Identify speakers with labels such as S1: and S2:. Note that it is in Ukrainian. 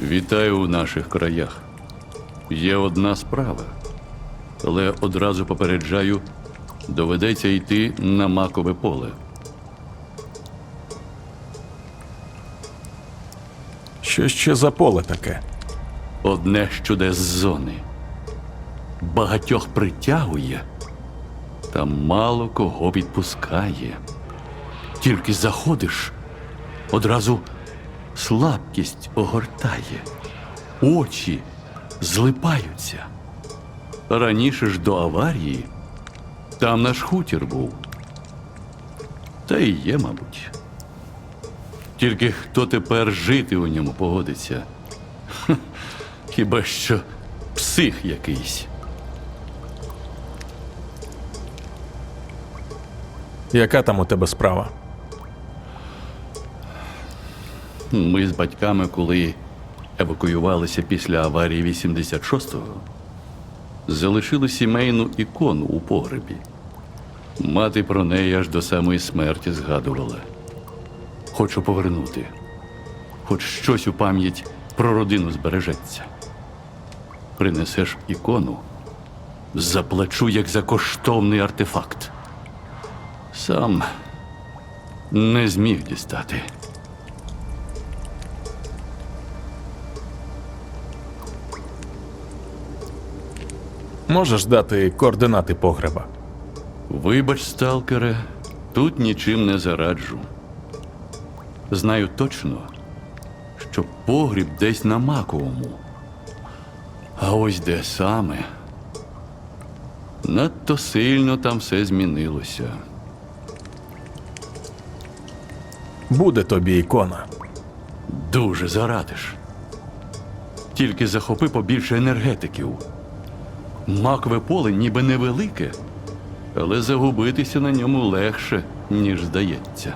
S1: Вітаю у наших краях. Є одна справа, але одразу попереджаю, доведеться йти на макове поле.
S2: Що ще за поле таке?
S1: Одне з зони. Багатьох притягує, та мало кого відпускає. Тільки заходиш, одразу слабкість огортає, очі злипаються. Раніше ж до аварії там наш хутір був. Та і є, мабуть. Тільки хто тепер жити у ньому погодиться? Хіба що псих якийсь.
S2: Яка там у тебе справа?
S1: Ми з батьками, коли евакуювалися після аварії 86-го, залишили сімейну ікону у погребі. Мати про неї аж до самої смерті згадувала. Хочу повернути. Хоч щось у пам'ять про родину збережеться. Принесеш ікону, заплачу як за коштовний артефакт. Сам не зміг дістати.
S2: Можеш дати координати погреба?
S1: Вибач, сталкере, тут нічим не зараджу. Знаю точно, що погріб десь на маковому. А ось де саме. Надто сильно там все змінилося.
S2: Буде тобі ікона.
S1: Дуже зарадиш. Тільки захопи побільше енергетиків. Макове поле ніби невелике, але загубитися на ньому легше, ніж здається.